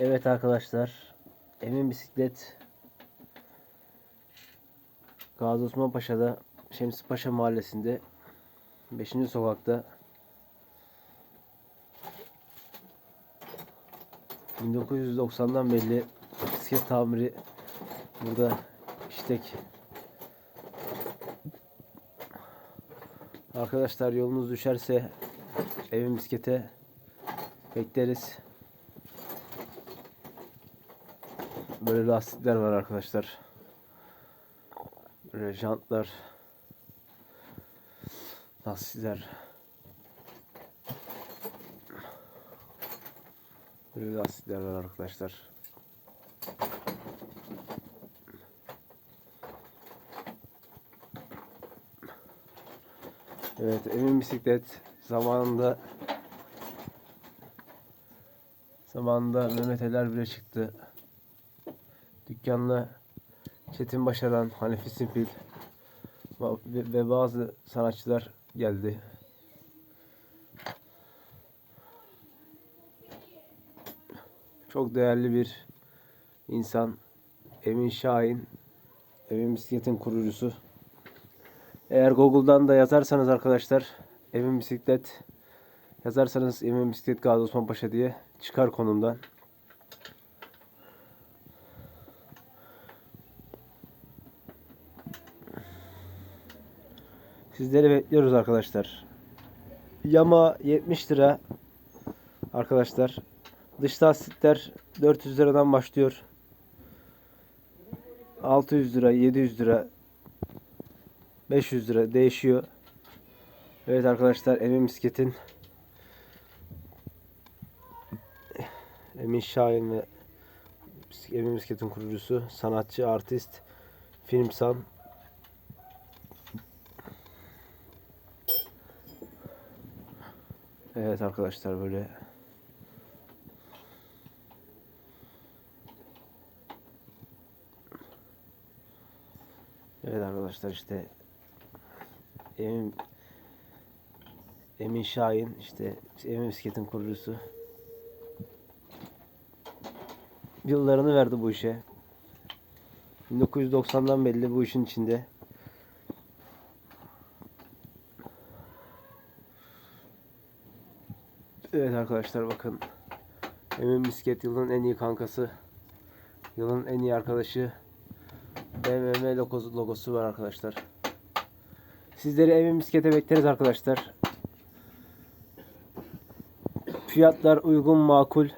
Evet arkadaşlar. Emin Bisiklet Gazi Osman Paşa'da Şemsi Paşa Mahallesi'nde 5. sokakta 1990'dan beri bisiklet tamiri burada iştek. Arkadaşlar yolunuz düşerse evin bisiklete bekleriz. Böyle lastikler var arkadaşlar. Böyle jantlar. Lastikler. Böyle lastikler var arkadaşlar. Evet, Emin Bisiklet zamanında zamanında Mehmet Eler bile çıktı. Dükkanla Çetin Başaran, Hanefi Simpil ve, bazı sanatçılar geldi. Çok değerli bir insan. Emin Şahin. Emin Bisiklet'in kurucusu. Eğer Google'dan da yazarsanız arkadaşlar Emin Bisiklet yazarsanız Emin Bisiklet Gazi Osman diye çıkar konumdan. Sizleri bekliyoruz arkadaşlar. Yama 70 lira arkadaşlar. Dış lastikler 400 liradan başlıyor. 600 lira, 700 lira, 500 lira değişiyor. Evet arkadaşlar Emin Bisiklet'in Emin Şahin ve Emin Bisiklet'in kurucusu, sanatçı, artist, filmsan Evet arkadaşlar böyle Evet arkadaşlar işte Emin Emin Şahin işte Emin Bisiklet'in kurucusu yıllarını verdi bu işe. 1990'dan belli bu işin içinde. Evet arkadaşlar bakın. Emin Bisiklet yılın en iyi kankası. Yılın en iyi arkadaşı. BMW logosu, logosu var arkadaşlar. Sizleri Emin Bisiklet'e bekleriz arkadaşlar. Fiyatlar uygun makul.